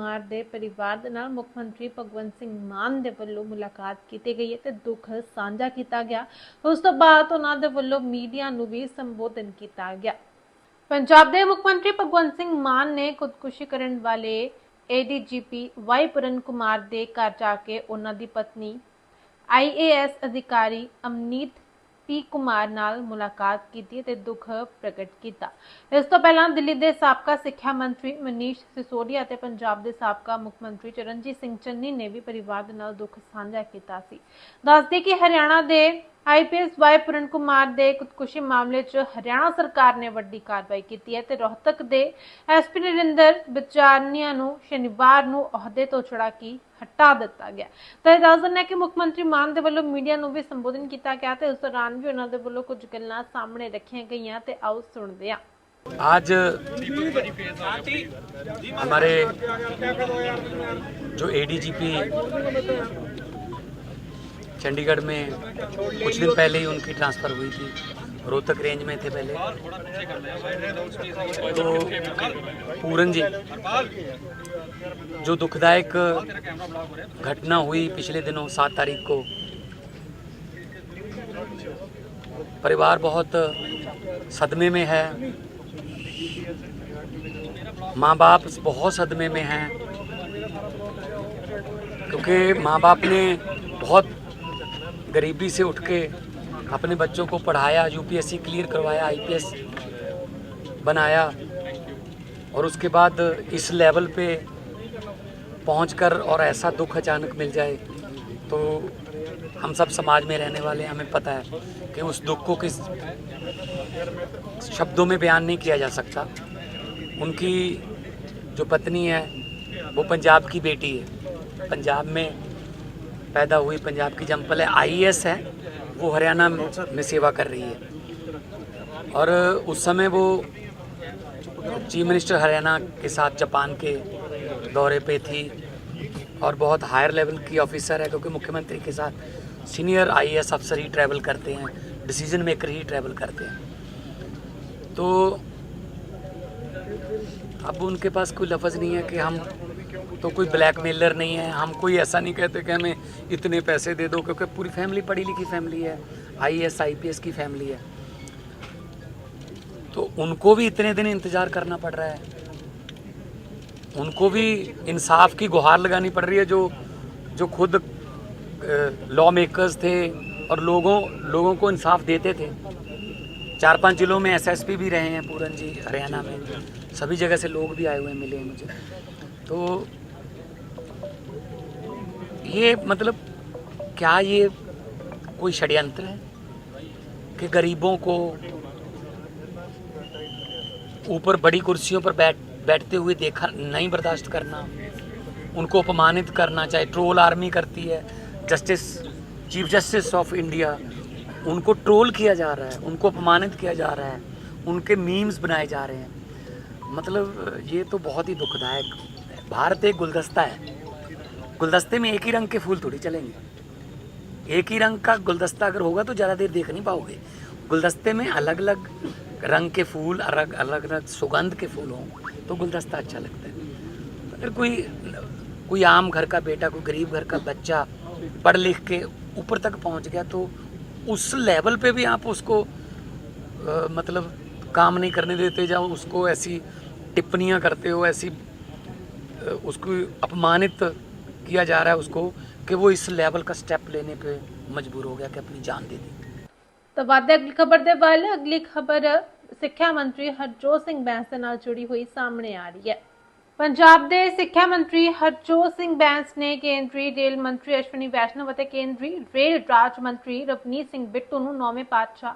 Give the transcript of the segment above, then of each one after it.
ਕੁਮਾਰ ਦੇ ਪਰਿਵਾਰ ਦੇ ਨਾਲ ਮੁੱਖ ਮੰਤਰੀ ਭਗਵੰਤ ਸਿੰਘ ਮਾਨ ਦੇ ਵੱਲੋਂ ਮੁਲਾਕਾਤ ਕੀਤੀ ਗਈ ਹੈ ਤੇ ਦੁੱਖ ਸਾਂਝਾ ਕੀਤਾ ਗਿਆ। ਉਸ ਤੋਂ ਬਾਅਦ ਉਹਨਾਂ ਦੇ ਵੱਲੋਂ ਮੀਡੀਆ ਨੂੰ ਵੀ ਸੰਬੋਧਨ ਕੀਤਾ ਗਿਆ। ਪੰਜਾਬ ਦੇ ਮੁੱਖ ਮੰਤਰੀ ਭਗਵੰਤ ਸਿੰਘ ਮਾਨ ਨੇ ਖੁਦਕੁਸ਼ੀ ਕਰਨ ਵਾਲੇ ਏਡੀਜੀਪੀ ਵਾਈ ਪੂਰਨ ਕੁਮਾਰ ਦੇ ਘਰ ਜਾ ਕੇ ਉਹਨਾਂ ਦੀ ਪਤਨੀ ਆਈਏਐਸ ਅਧਿਕਾਰੀ ਅਮਨੀਤ ਪੀ ਕੁਮਾਰ ਨਾਲ ਮੁਲਾਕਾਤ ਕੀਤੀ ਤੇ ਦੁੱਖ ਪ੍ਰਗਟ ਕੀਤਾ। ਇਸ ਤੋਂ ਪਹਿਲਾਂ ਦਿੱਲੀ ਦੇ ਸਾਬਕਾ ਸਿੱਖਿਆ ਮੰਤਰੀ ਮਨੀਸ਼ ਸਿਸੋਦੀਆ ਅਤੇ ਪੰਜਾਬ ਦੇ ਸਾਬਕਾ ਮੁੱਖ ਮੰਤਰੀ ਚਰਨਜੀਤ ਸਿੰਘ ਚੰਨੀ ਨੇ ਵੀ ਪਰਿਵਾਰ ਦੇ ਨਾਲ ਦੁੱਖ ਸਾਂਝਾ ਕੀਤਾ ਸੀ। ਦੱਸਦੇ ਕਿ ਹਰਿਆਣਾ ਦੇ ਆਈਪੀਐਸ ਵਾਈ ਪੂਰਨ ਕੁਮਾਰ ਦੇ ਖੁਦਕੁਸ਼ੀ ਮਾਮਲੇ 'ਚ ਹਰਿਆਣਾ ਸਰਕਾਰ ਨੇ ਵੱਡੀ ਕਾਰਵਾਈ ਕੀਤੀ ਹੈ ਤੇ ਰੋਹਤਕ ਦੇ ਐਸਪੀ ਨਰਿੰਦਰ ਵਿਚਾਰਨੀਆ ਨੂੰ ਸ਼ਨੀਵਾਰ ਨੂੰ ਅਹੁਦੇ ਤੋਂ ਛੁਡਾ ਕੇ ਹਟਾ ਦਿੱਤਾ ਗਿਆ ਤਾਂ ਇਹ ਦੱਸ ਦਿੰਦੇ ਹਾਂ ਕਿ ਮੁੱਖ ਮੰਤਰੀ ਮਾਨ ਦੇ ਵੱਲੋਂ ਮੀਡੀਆ ਨੂੰ ਵੀ ਸੰਬੋਧਨ ਕੀਤਾ ਗਿਆ ਤੇ ਉਸ ਦੌਰਾਨ ਵੀ ਉਹਨਾਂ ਦੇ ਵੱਲੋਂ ਕੁਝ ਗੱਲਾਂ ਸਾਹਮਣੇ ਰੱਖੀਆਂ ਗਈਆਂ ਤੇ ਆਓ ਸੁਣਦੇ ਹਾਂ आज हमारे जो एडीजीपी चंडीगढ़ में कुछ दिन पहले ही उनकी ट्रांसफ़र हुई थी। रोहतक रेंज में थे पहले। तो पूरन जी, जो दुखदायक घटना हुई पिछले दिनों, सात तारीख को, परिवार बहुत सदमे में है। माँ बाप बहुत सदमे में हैं, क्योंकि माँ बाप ने बहुत गरीबी से उठ के अपने बच्चों को पढ़ाया यूपीएससी क्लियर करवाया आईपीएस बनाया और उसके बाद इस लेवल पे पहुंचकर और ऐसा दुख अचानक मिल जाए तो हम सब समाज में रहने वाले हमें पता है कि उस दुख को किस शब्दों में बयान नहीं किया जा सकता। उनकी जो पत्नी है, वो पंजाब की बेटी है। पंजाब में पैदा हुई, पंजाब की जंपल है आईएएस है, वो हरियाणा में सेवा कर रही है। और उस समय वो चीफ मिनिस्टर हरियाणा के साथ जापान के दौरे पे थी और बहुत हायर लेवल की ऑफिसर है, क्योंकि मुख्यमंत्री के साथ सीनियर आईएएस अफसर ही ट्रैवल करते हैं डिसीज़न मेकर ही ट्रैवल करते हैं। तो अब उनके पास कोई लफज नहीं है कि हम तो कोई ब्लैकमेलर नहीं है। हम कोई ऐसा नहीं कहते कि हमें इतने पैसे दे दो, क्योंकि पूरी फैमिली पढ़ी लिखी फैमिली है। I S I P S की फैमिली है। तो उनको भी इतने दिन इंतज़ार करना पड़ रहा है। उनको भी इंसाफ की गुहार लगानी पड़ रही है, जो जो खुद लॉ मेकर्स थे और लोगों लोगों को इंसाफ देते थे। चार पाँच जिलों में एसएसपी भी रहे हैं, पूरन जी, हरियाणा में। सभी जगह से लोग भी आए हुए मिले हैं मुझे। तो ये मतलब क्या ये कोई षड्यंत्र है कि गरीबों को ऊपर बड़ी कुर्सियों पर बैठ, बैठते हुए देखा, नहीं बर्दाश्त करना, उनको अपमानित करना, चाहे ट्रोल आर्मी करती है, justice, chief justice of India, उनको ट्रोल किया जा रहा है, उनको अपमानित किया जा रहा है, उनके मीम्स बनाए जा रहे हैं मतलब ये तो बहुत ही दुखदायक। भारत एक गुलदस्ता है। गुलदस्ते में एक ही रंग के फूल थोड़ी चलेंगे। एक ही रंग का गुलदस्ता अगर होगा तो ज़्यादा देर देख नहीं पाओगे। गुलदस्ते में अलग अलग रंग के फूल अलग अलग अलग सुगंध के फूल हों तो गुलदस्ता अच्छा लगता है। अगर कोई कोई आम घर का बेटा कोई गरीब घर का बच्चा पढ़ लिख के ऊपर तक पहुँच गया तो उस लेवल पे भी आप उसको अ, मतलब काम नहीं करने देते जाओ उसको ऐसी टिप्पणियाँ करते हो ऐसी उसको अपमानित किया जा रहा है उसको कि वो इस लेवल का स्टेप लेने पे मजबूर हो गया कि अपनी जान दे दी ਤਾਂ ਵਾਦੇ ਅਗਲੀ ਖਬਰ ਦੇ ਵੱਲ ਅਗਲੀ ਖਬਰ ਸਿੱਖਿਆ ਮੰਤਰੀ ਹਰਜੋਤ ਸਿੰਘ ਬੈਂਸ ਦੇ ਨਾਲ ਜੁੜੀ ਹੋਈ ਸਾਹਮਣੇ ਆ ਰਹੀ ਹੈ ਪੰਜਾਬ ਦੇ ਸਿੱਖਿਆ ਮੰਤਰੀ ਹਰਜੋਤ ਸਿੰਘ ਬੈਂਸ ਨੇ ਕੇਂਦਰੀ ਰੇਲ ਮੰਤਰੀ ਅਸ਼ਵਨੀ ਵੈਸ਼ਨਵ ਅਤੇ ਕੇਂਦਰੀ ਰੇਲ ਰਾਜ ਮੰਤਰੀ ਰਵਨੀਤ ਸਿੰਘ ਬਿੱਟੂ ਨੂੰ ਨੌਵੇਂ ਪਾਤਸ਼ਾਹ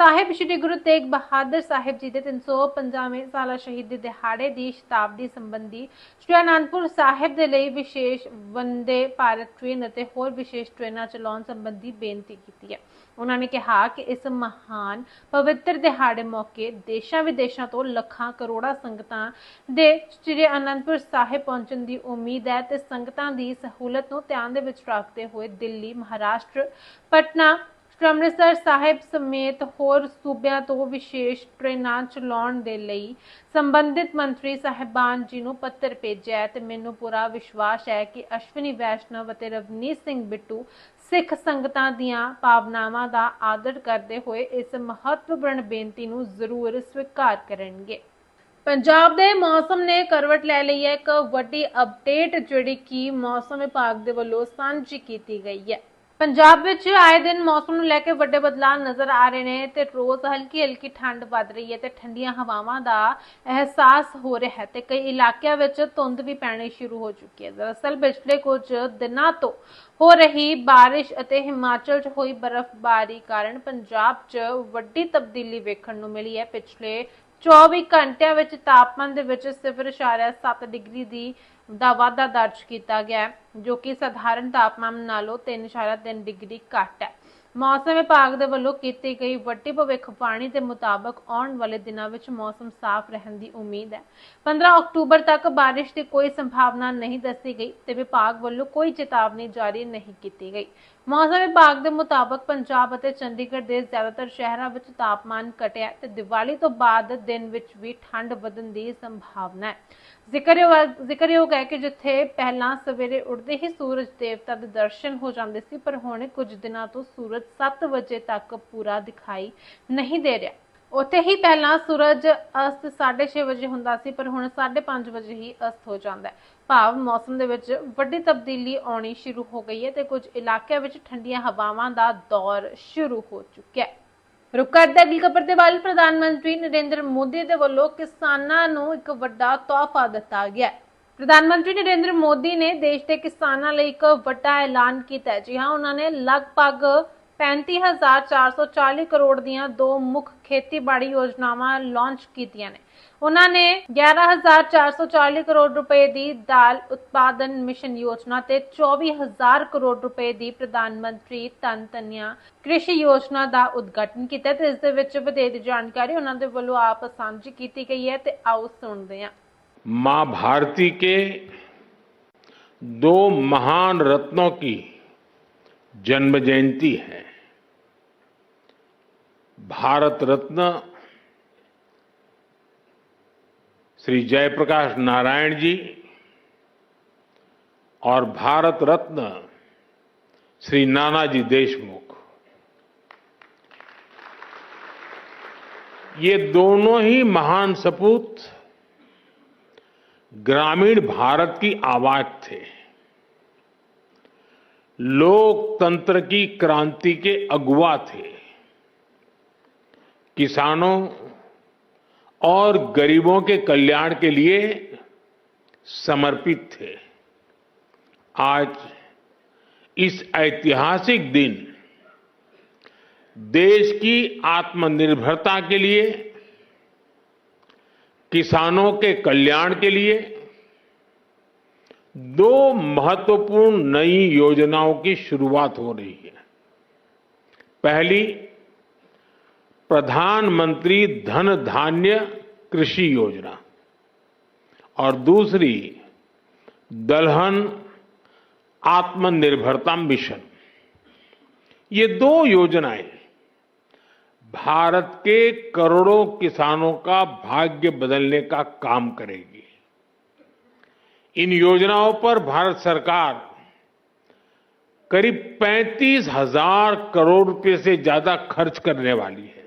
ਸਾਹਿਬ ਸ੍ਰੀ ਗੁਰੂ ਤੇਗ ਬਹਾਦਰ ਸਾਹਿਬ ਜੀ ਦੇ 350ਵੇਂ ਸਾਲਾ ਸ਼ਹੀਦੀ ਦਿਹਾੜੇ ਦੀ ਸ਼ਤਾਬਦੀ ਸੰਬੰਧੀ ਸ੍ਰੀ ਅਨੰਦਪੁਰ ਸਾਹਿਬ ਦੇ ਲਈ ਵਿਸ਼ੇਸ਼ ਵੰਦੇ ਭਾਰਤ ਟ੍ਰੇਨ ਅਤੇ ਹੋਰ ਵਿਸ਼ੇਸ਼ ਟ੍ਰੇਨਾਂ ਚਲਾਉਣ ਸੰਬੰਧੀ ਬੇਨਤੀ ਕੀਤੀ ਹੈ। ਉਹਨਾਂ ਨੇ ਕਿਹਾ ਕਿ ਇਸ ਮਹਾਨ ਪਵਿੱਤਰ ਦਿਹਾੜੇ ਮੌਕੇ ਦੇਸ਼ਾਂ ਵਿਦੇਸ਼ਾਂ ਤੋਂ ਲੱਖਾਂ ਕਰੋੜਾਂ ਸੰਗਤਾਂ ਦੇ ਸ੍ਰੀ ਅਨੰਦਪੁਰ ਸਾਹਿਬ ਪਹੁੰਚਣ ਦੀ ਉਮੀਦ ਹੈ ਤੇ ਸੰਗਤਾਂ ਦੀ ਸਹੂਲਤ ਨੂੰ ਧਿਆਨ ਦੇ ਵਿੱਚ ਰੱਖਦੇ ਹੋਏ ਦਿੱਲੀ, ਮਹਾਰਾਸ਼ਟਰ, ਪਟਨਾ ਅੰਮ੍ਰਿਤਸਰ ਸਾਹਿਬ ਸਮੇਤ ਹੋਰ ਸੂਬਿਆਂ ਤੋਂ ਵਿਸ਼ੇਸ਼ ਟ੍ਰੇਨਾਂ ਚਲਾਉਣ ਦੇ ਲਈ ਸੰਬੰਧਿਤ ਮੰਤਰੀ ਸਾਹਿਬਾਨ ਜੀ ਨੂੰ ਪੱਤਰ ਭੇਜਿਆ ਤੇ ਮੈਨੂੰ ਪੂਰਾ ਵਿਸ਼ਵਾਸ ਹੈ ਕਿ ਅਸ਼ਵਨੀ ਵੈਸ਼ਨਵ ਅਤੇ ਰਵਨੀਤ ਸਿੰਘ ਬਿੱਟੂ ਸਿੱਖ ਸੰਗਤਾਂ ਦੀਆਂ ਭਾਵਨਾਵਾਂ ਦਾ ਆਦਰ ਕਰਦੇ ਹੋਏ ਇਸ ਮਹੱਤਵਪੂਰਨ ਬੇਨਤੀ ਨੂੰ ਜ਼ਰੂਰ ਸਵੀਕਾਰ ਕਰਨਗੇ। ਪੰਜਾਬ ਦੇ ਮੌਸਮ ਨੇ ਕਰਵਟ ਲੈ ਲਈ ਹੈ। ਇੱਕ ਵੱਡੀ ਅਪਡੇਟ ਜਿਹੜੀ ਕਿ ਮੌਸਮ ਵਿਭਾਗ ਦੇ ਵੱਲੋਂ ਸਾਂਝੀ ਕੀਤੀ ਗਈ ਹੈ। ਪੰਜਾਬ ਵਿੱਚ ਆਏ ਦਿਨ ਮੌਸਮ ਨੂੰ ਲੈ ਕੇ ਵੱਡੇ ਬਦਲਾਅ ਨਜ਼ਰ ਆ ਰਹੇ ਨੇ ਤੇ ਰੋਜ਼ ਹਲਕੀ ਹਲਕੀ ਠੰਡ ਵੱਧ ਰਹੀ ਹੈ ਤੇ ਠੰਡੀਆਂ ਹਵਾਵਾਂ ਦਾ ਅਹਿਸਾਸ ਹੋ ਰਿਹਾ ਹੈ ਤੇ ਕਈ ਇਲਾਕਿਆਂ ਵਿੱਚ ਧੁੰਦ ਵੀ ਪੈਣੀ ਸ਼ੁਰੂ ਹੋ ਚੁੱਕੀ ਹੈ। ਦਰਅਸਲ ਪਿਛਲੇ ਕੁਝ ਦਿਨਾਂ ਤੋਂ ਹੋ ਰਹੀ ਬਾਰਿਸ਼ ਅਤੇ ਹਿਮਾਚਲ 'ਚ ਹੋਈ ਬਰਫ਼ਬਾਰੀ ਕਾਰਨ ਪੰਜਾਬ 'ਚ ਵੱਡੀ ਤਬਦੀਲੀ ਵੇਖਣ ਨੂੰ ਮਿਲੀ ਹੈ। ਪਿਛਲੇ 24 ਘੰਟਿਆਂ ਵਿੱਚ ਤਾਪਮਾਨ ਦੇ ਵਿੱਚ 0.7 ਡਿਗਰੀ ਦੀ ਦਾ ਵਾਧਾ ਦਰਜ ਕੀਤਾ ਗਿਆ ਹੈ, ਜੋ ਕਿ ਸਧਾਰਨ ਤਾਪਮਾਨ ਨਾਲੋਂ 3.3 ਡਿਗਰੀ ਘੱਟ ਹੈ। ਮੌਸਮ ਵਿਭਾਗ ਦੇ ਵੱਲੋਂ ਕੀਤੀ ਗਈ ਵੱਡੀ ਭਵਿੱਖਬਾਣੀ ਦੇ ਮੁਤਾਬਕ ਆਉਣ ਵਾਲੇ ਦਿਨਾਂ ਵਿੱਚ ਮੌਸਮ ਸਾਫ਼ ਰਹਿਣ ਦੀ ਉਮੀਦ ਹੈ। 15 ਅਕਤੂਬਰ ਤੱਕ ਬਾਰਿਸ਼ ਦੀ ਕੋਈ ਸੰਭਾਵਨਾ ਨਹੀਂ ਦੱਸੀ ਗਈ ਤੇ ਵਿਭਾਗ ਵੱਲੋਂ ਕੋਈ ਚੇਤਾਵਨੀ ਜਾਰੀ ਨਹੀਂ ਕੀਤੀ ਗਈ। ਮੌਸਮ ਵਿਭਾਗ ਦੇ ਮੁਤਾਬਕ ਪੰਜਾਬ ਅਤੇ ਚੰਡੀਗੜ੍ਹ ਦੇ ਜ਼ਿਆਦਾਤਰ ਸ਼ਹਿਰਾਂ ਵਿੱਚ ਤਾਪਮਾਨ ਘਟਿਆ ਤੇ ਦੀਵਾਲੀ ਤੋਂ ਬਾਅਦ ਦਿਨ ਵਿੱਚ ਵੀ ਠੰਡ ਵਧਣ ਦੀ ਸੰਭਾਵਨਾ ਹੈ। ਜ਼ਿਕਰਯੋਗ ਜ਼ਿਕਰਯੋਗ ਹੈ ਕਿ ਜਿੱਥੇ ਪਹਿਲਾਂ ਸਵੇਰੇ ਉੱਠਦੇ ਹੀ ਸੂਰਜ ਦੇਵਤਾ ਦੇ ਦਰਸ਼ਨ ਹੋ ਜਾਂਦੇ ਸੀ, ਪਰ ਹੁਣ ਕੁਝ ਦਿਨਾਂ ਤੋਂ ਸੂਰਜ 7 ਵਜੇ ਤੱਕ ਪੂਰਾ ਦਿਖਾਈ ਨਹੀਂ ਦੇ ਰਿਹਾ। ਉੱਥੇ ਹੀ ਪਹਿਲਾਂ ਸੂਰਜ ਅਸਤ 6:30 ਵਜੇ ਹੁੰਦਾ ਸੀ, ਪਰ ਹੁਣ 5:30 ਵਜੇ ਹੀ ਅਸਤ ਹੋ ਜਾਂਦਾ ਹੈ। ਭਾਵ ਮੌਸਮ ਦੇ ਵਿੱਚ ਵੱਡੀ ਤਬਦੀਲੀ ਆਉਣੀ ਸ਼ੁਰੂ ਹੋ ਗਈ ਹੈ ਤੇ ਕੁਝ ਇਲਾਕਿਆਂ ਵਿੱਚ ਠੰਡੀਆਂ ਹਵਾਵਾਂ ਦਾ ਦੌਰ ਸ਼ੁਰੂ ਹੋ ਚੁੱਕਿਆ ਹੈ। ਰੁਕ ਕਰਦੇ ਅਗਲੀ ਖਬਰ ਦੇ ਵੱਲ ਪ੍ਰਧਾਨ ਮੰਤਰੀ ਨਰਿੰਦਰ ਮੋਦੀ ਦੇ ਵੱਲੋਂ ਕਿਸਾਨਾਂ ਨੂੰ ਇੱਕ ਵੱਡਾ ਤੋਹਫਾ ਦਿੱਤਾ ਗਿਆ ਹੈ। ਪ੍ਰਧਾਨ ਮੰਤਰੀ ਨਰਿੰਦਰ ਮੋਦੀ ਨੇ ਦੇਸ਼ ਦੇ ਕਿਸਾਨਾਂ ਲਈ ਇੱਕ ਵੱਡਾ ਐਲਾਨ ਕੀਤਾ ਜੀ ਹਾਂ, ਉਹਨਾਂ ਨੇ ਲਗਭਗ 35440 ਕਰੋੜ ਦੀਆਂ ਦੋ ਮੁੱਖ ਖੇਤੀਬਾੜੀ ਯੋਜਨਾਵਾਂ ਲਾਂਚ ਕੀਤੀਆਂ ਨੇ ਉਹਨਾਂ ਨੇ 11440 ਕਰੋੜ ਰੁਪਏ ਦੀ ਦਾਲ ਉਤਪਾਦਨ ਮਿਸ਼ਨ ਯੋਜਨਾ ਤੇ 24000 ਕਰੋੜ ਰੁਪਏ ਦੀ ਪ੍ਰਧਾਨ ਮੰਤਰੀ ਧਨ ਧਨਿਆ ਕ੍ਰਿਸ਼ੀ ਯੋਜਨਾ ਦਾ ਉਦਘਾਟਨ ਕੀਤਾ ਤੇ ਇਸ ਦੇ ਵਿੱਚ ਵਧੇਰੇ ਜਾਣਕਾਰੀ ਉਹਨਾਂ ਦੇ ਵੱਲੋਂ ਆਪ ਸਾਂਝੀ ਕੀਤੀ ਗਈ ਹੈ ਤੇ ਆਓ ਸੁਣਦੇ ਹਾਂ मां भारती के दो महान रत्नों की जन्म जयंती है भारत रत्न श्री जयप्रकाश नारायण जी और भारत रत्न श्री नानाजी देशमुख। ये दोनों ही महान सपूत ग्रामीण भारत की आवाज़ थे। लोकतंत्र की क्रांति के अगुवा थे। किसानों और गरीबों के कल्याण के लिए समर्पित थे। आज इस ऐतिहासिक दिन देश की आत्मनिर्भरता के लिए, किसानों के कल्याण के लिए, दो महत्वपूर्ण नई योजनाओं की शुरुआत हो रही है। पहली प्रधानमंत्री धन धान्य कृषि योजना। और दूसरी, दलहन आत्मनिर्भरता मिशन। ये दो योजनाएँ भारत के करोड़ों किसानों का भाग्य बदलने का काम करेगी। इन योजनाओं पर भारत सरकार करीब पैंतीस हज़ार करोड़ रुपए से ज़्यादा खर्च करने वाली है।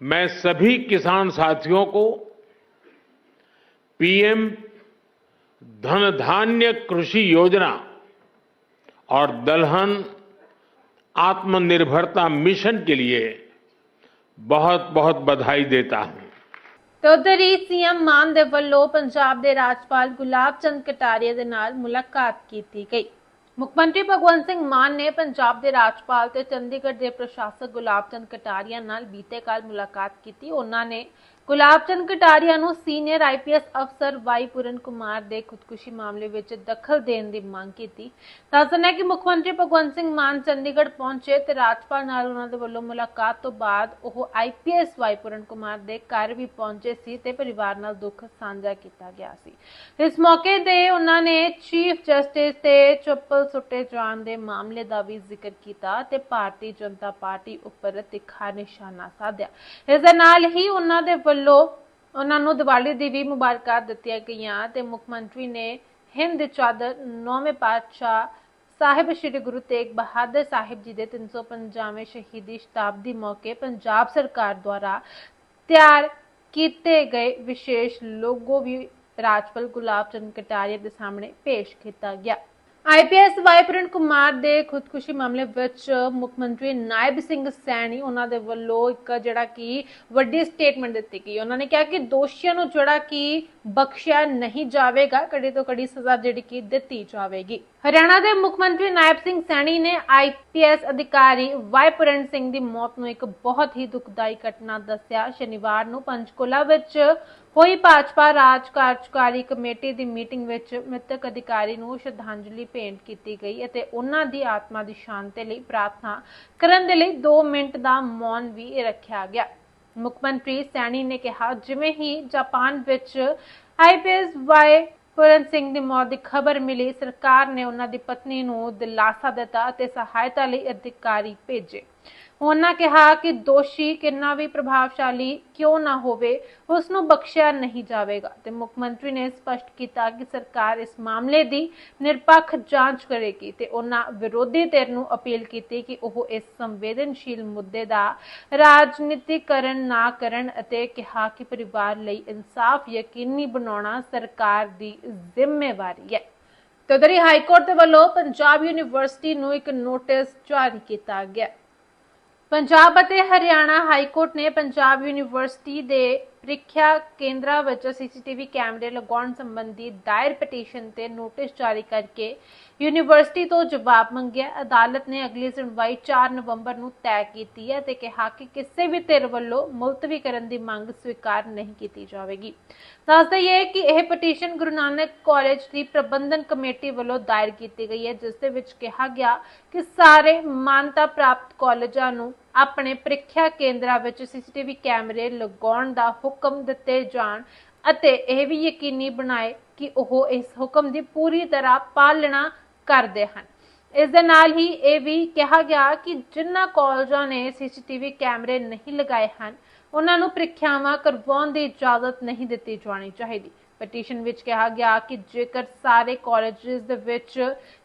मैं सभी किसान साथियों को पीएम धन धान्य कृषि योजना और दलहन आत्मनिर्भरता मिशन के लिए बहुत बहुत बधाई देता हूं ਤੇ ਉਧਰ ਹੀ ਸੀਐਮ ਮਾਨ ਦੇ ਵੱਲੋਂ ਪੰਜਾਬ ਦੇ ਰਾਜਪਾਲ ਗੁਲਾਬ ਚੰਦ ਕਟਾਰੀਆ ਦੇ ਨਾਲ ਮੁਲਾਕਾਤ ਕੀਤੀ ਗਈ ਮੁੱਖ ਮੰਤਰੀ ਭਗਵੰਤ ਸਿੰਘ ਮਾਨ ਨੇ ਪੰਜਾਬ ਦੇ ਰਾਜਪਾਲ ਤੇ ਚੰਡੀਗੜ੍ਹ ਦੇ ਪ੍ਰਸ਼ਾਸਕ ਗੁਲਾਬ ਚੰਦ ਕਟਾਰੀਆ ਨਾਲ ਬੀਤੇ ਕੱਲ ਮੁਲਾਕਾਤ ਕੀਤੀ। ਉਹਨਾਂ ਨੇ ਗੁਲਾਬ ਚੰਦ ਕਟਾਰੀਆ ਨੂੰ ਸੀਨੀਅਰ ਆਈਪੀਐਸ ਅਫਸਰ ਵਾਈ ਪੂਰਨ ਕੁਮਾਰ ਦੇ ਖੁਦਕੁਸ਼ੀ ਮਾਮਲੇ ਵਿੱਚ ਦਖਲ ਦੇਣ ਦੀ ਮੰਗ ਕੀਤੀ। ਦੱਸਣਾ ਕਿ ਮੁੱਖ ਮੰਤਰੀ ਭਗਵੰਤ ਸਿੰਘ ਮਾਨ ਚੰਡੀਗੜ੍ਹ ਪਹੁੰਚੇ ਤੇ ਰਾਜਪਾਲ ਨਾਲ ਉਹਨਾਂ ਦੇ ਵੱਲੋਂ ਮੁਲਾਕਾਤ ਤੋਂ ਬਾਅਦ ਉਹ ਆਈਪੀਐਸ ਵਾਈ ਪੂਰਨ ਕੁਮਾਰ ਦੇ ਘਰ ਵੀ ਪਹੁੰਚੇ ਸੀ ਤੇ ਪਰਿਵਾਰ ਨਾਲ ਦੁੱਖ ਸਾਂਝਾ ਕੀਤਾ ਗਿਆ ਸੀ। ਇਸ ਮੌਕੇ ਤੇ ਉਹਨਾਂ ਨੇ ਚੀਫ ਜਸਟਿਸ ਤੇ ਚੱਪਲ ਸੁੱਟੇ ਜਾਣ ਦੇ ਮਾਮਲੇ ਦਾ ਵੀ ਜ਼ਿਕਰ ਕੀਤਾ ਤੇ ਭਾਰਤੀ ਜਨਤਾ ਪਾਰਟੀ ਉੱਪਰ ਤਿੱਖਾ ਨਿਸ਼ਾਨਾ ਸਾਧਿਆ। ਇਸ ਦੇ ਨਾਲ ਹੀ ਉਹਨਾਂ ਦੇ ਵੱਲੋਂ ਉਹਨਾਂ ਨੂੰ ਦੀਵਾਲੀ ਦੀ ਵੀ ਮੁਬਾਰਕਾਂ ਦਿੱਤੀਆਂ ਗਈਆਂ ਤੇ ਮੁੱਖ ਮੰਤਰੀ ਨੇ ਹਿੰਦ ਚਾਦਰ ਨੌਵੇਂ ਪਾਤਸ਼ਾਹ ਸਾਹਿਬ ਸ੍ਰੀ ਗੁਰੂ ਤੇਗ ਬਹਾਦਰ ਸਾਹਿਬ ਜੀ ਦੇ 350ਵੇਂ ਸ਼ਹੀਦੀ ਸ਼ਤਾਬਦੀ ਮੌਕੇ ਪੰਜਾਬ ਸਰਕਾਰ ਦੁਆਰਾ ਤਿਆਰ ਕੀਤੇ ਗਏ ਵਿਸ਼ੇਸ਼ ਲੋਗੋ ਵੀ ਰਾਜਪਾਲ ਗੁਲਾਬ ਚੰਦ ਕਟਾਰੀਆ ਦੇ ਸਾਹਮਣੇ ਪੇਸ਼ ਕੀਤਾ ਗਿਆ। ਆਈਪੀਐਸ ਵਾਈਪਰਨ ਕੁਮਾਰ ਦੇ ਖੁਦਕੁਸ਼ੀ ਮਾਮਲੇ ਵਿੱਚ ਮੁੱਖ ਮੰਤਰੀ ਨਾਇਬ ਸਿੰਘ ਸੈਣੀ, ਉਹਨਾਂ ਦੇ ਵੱਲੋਂ ਇੱਕ ਜਿਹੜਾ ਕਿ ਵੱਡੀ ਸਟੇਟਮੈਂਟ ਦਿੱਤੀ ਗਈ। ਉਹਨਾਂ ਨੇ ਕਿਹਾ ਕਿ ਦੋਸ਼ੀਆਂ ਨੂੰ ਜਿਹੜਾ ਕਿ ਬਖਸ਼ਿਆ ਨਹੀਂ ਜਾਵੇਗਾ, ਕੜੀ ਤੋਂ ਕੜੀ ਸਜ਼ਾ ਜਿਹੜੀ ਕਿ ਦਿੱਤੀ ਜਾਵੇਗੀ। ਹਰਿਆਣਾ ਦੇ ਮੁੱਖ ਮੰਤਰੀ ਨਾਇਬ ਸਿੰਘ ਸੈਣੀ ਨੇ ਆਈਪੀਐਸ ਅਧਿਕਾਰੀ ਵਾਈਪਰਨ ਸਿੰਘ ਦੀ ਮੌਤ ਨੂੰ ਇੱਕ ਬਹੁਤ ਹੀ ਦੁਖਦਾਈ ਘਟਨਾ ਦੱਸਿਆ। ਸ਼ਨੀਵਾਰ ਨੂੰ ਪੰਚਕੁਲਾ ਵਿੱਚ ਹੋਈ ਭਾਜਪਾ ਰਾਜ ਕਾਰਜਕਾਰੀ ਕਮੇਟੀ ਦੀ ਮੀਟਿੰਗ ਵਿੱਚ ਮ੍ਰਿਤਕ ਅਧਿਕਾਰੀ ਨੂੰ ਸ਼ਰਧਾਂਜਲੀ ਭੇਂਟ ਕੀਤੀ ਗਈ ਅਤੇ ਉਹਨਾਂ ਦੀ ਆਤਮਾ ਦੀ ਸ਼ਾਂਤੀ ਲਈ ਪ੍ਰਾਰਥਨਾ ਕਰਨ ਦੇ ਲਈ 2 ਮਿੰਟ ਦਾ ਮੌਨ ਵੀ ਰੱਖਿਆ ਗਿਆ। ਮੁੱਖ ਮੰਤਰੀ ਸੈਣੀ ਨੇ ਕਿਹਾ, ਜਿਵੇਂ ਹੀ ਜਾਪਾਨ ਵਿੱਚ ਆਈਪੀਐਸ ਵਾਈ ਪੂਰਨ ਸਿੰਘ ਦੀ ਮੌਤ ਦੀ ਖਬਰ ਮਿਲੀ, ਸਰਕਾਰ ਨੇ ਉਹਨਾਂ ਦੀ ਪਤਨੀ ਨੂੰ ਦਿਲਾਸਾ ਦਿੱਤਾ ਅਤੇ ਸਹਾਇਤਾ ਲਈ ਅਧਿਕਾਰੀ ਭੇਜੇ। ਉਹਨਾਂ ਕਿਹਾ ਕਿ ਦੋਸ਼ੀ ਕਿੰਨਾ ਵੀ ਪ੍ਰਭਾਵਸ਼ਾਲੀ ਕਿਉਂ ਨਾ ਹੋਵੇ ਉਸ ਨੂੰ ਬਖਸ਼ਿਆ ਨਹੀਂ ਜਾਵੇਗਾ। ਤੇ ਮੁੱਖ ਮੰਤਰੀ ਨੇ ਸਪਸ਼ਟ ਕੀਤਾ ਕਿ ਸਰਕਾਰ ਇਸ ਮਾਮਲੇ ਦੀ ਨਿਰਪੱਖ ਜਾਂਚ ਕਰੇਗੀ ਤੇ ਉਹਨਾਂ ਵਿਰੋਧੀ ਧਿਰ ਨੂੰ ਅਪੀਲ ਕੀਤੀ ਕਿ ਉਹ ਇਸ ਸੰਵੇਦਨਸ਼ੀਲ ਮੁੱਦੇ ਦਾ ਰਾਜਨੀਤੀਕਰਨ ਨਾ ਕਰਨ ਅਤੇ ਕਿਹਾ ਕਿ ਪਰਿਵਾਰ ਲਈ ਇਨਸਾਫ ਯਕੀਨੀ ਬਣਾਉਣਾ ਸਰਕਾਰ ਦੀ ਜ਼ਿੰਮੇਵਾਰੀ ਹੈ। ਤੇ ਹਾਈ ਕੋਰਟ ਦੇ ਵੱਲੋਂ ਪੰਜਾਬ ਯੂਨੀਵਰਸਿਟੀ ਨੂੰ ਇੱਕ ਨੋਟਿਸ ਜਾਰੀ ਕੀਤਾ ਗਿਆ। ਪੰਜਾਬ ਅਤੇ ਹਰਿਆਣਾ ਹਾਈ ਕੋਰਟ ਨੇ ਪੰਜਾਬ ਯੂਨੀਵਰਸਿਟੀ ਦੇ ਪ੍ਰੀਖਿਆ ਕੇਂਦਰਾਂ ਵਿੱਚ ਸੀਸੀਟੀਵੀ ਕੈਮਰੇ ਲਗਾਉਣ ਸੰਬੰਧੀ ਦਾਇਰ ਪਟੀਸ਼ਨ ਤੇ ਨੋਟਿਸ ਜਾਰੀ ਕਰਕੇ ਯੂਨੀਵਰਸਿਟੀ ਤੋਂ ਜਵਾਬ ਮੰਗਿਆ। ਅਦਾਲਤ ਨੇ ਅਗਲੀ ਸੁਣਵਾਈ 4 ਨਵੰਬਰ ਨੂੰ ਤੈਅ ਕੀਤੀ ਹੈ ਤੇ ਕਿਹਾ ਕਿ ਕਿਸੇ ਵੀ ਧਿਰ ਵੱਲੋਂ ਮੁਲਤਵੀ ਕਰਨ ਦੀ ਮੰਗ ਸਵੀਕਾਰ ਨਹੀਂ ਕੀਤੀ ਜਾਵੇਗੀ। ਦੱਸ ਦਈਏ ਕਿ ਇਹ ਪਟੀਸ਼ਨ ਗੁਰੂ ਨਾਨਕ ਕਾਲਜ ਦੀ ਪ੍ਰਬੰਧਨ ਕਮੇਟੀ ਵੱਲੋਂ ਦਾਇਰ ਕੀਤੀ ਗਈ ਹੈ, ਜਿਸ ਦੇ ਵਿੱਚ ਕਿਹਾ ਗਿਆ ਕਿ ਸਾਰੇ ਮਾਨਤਾ ਪ੍ਰਾਪਤ ਕਾਲਜਾਂ ਨੂੰ ਆਪਣੇ ਪ੍ਰੀਖਿਆ ਕੇਂਦਰਾਂ ਵਿੱਚ ਸੀਸੀਟੀਵੀ ਕੈਮਰੇ ਲਗਾਉਣ ਦਾ ਹੁਕਮ ਦਿੱਤੇ ਜਾਣ ਅਤੇ ਇਹ ਵੀ ਯਕੀਨੀ ਬਣਾਏ ਕਿ ਉਹ ਇਸ ਹੁਕਮ ਦੀ ਪੂਰੀ ਤਰ੍ਹਾਂ ਪਾਲਣਾ ਕਰਦੇ ਹਨ। ਇਸ ਦੇ ਨਾਲ ਹੀ ਇਹ ਵੀ ਕਿਹਾ ਗਿਆ ਕਿ ਜਿਨ੍ਹਾਂ ਕਾਲਜਾਂ ਨੇ ਸੀਸੀਟੀਵੀ ਕੈਮਰੇ ਨਹੀਂ ਲਗਾਏ ਹਨ, ਉਹਨਾਂ ਨੂੰ ਪ੍ਰੀਖਿਆਵਾਂ ਕਰਵਾਉਣ ਦੀ ਇਜਾਜ਼ਤ ਨਹੀਂ ਦਿੱਤੀ ਜਾਣੀ ਚਾਹੀਦੀ। ਪਟੀਸ਼ਨ ਵਿੱਚ ਕਿਹਾ ਗਿਆ ਕਿ ਜੇਕਰ ਸਾਰੇ ਕਾਲਜਸ ਦੇ ਵਿੱਚ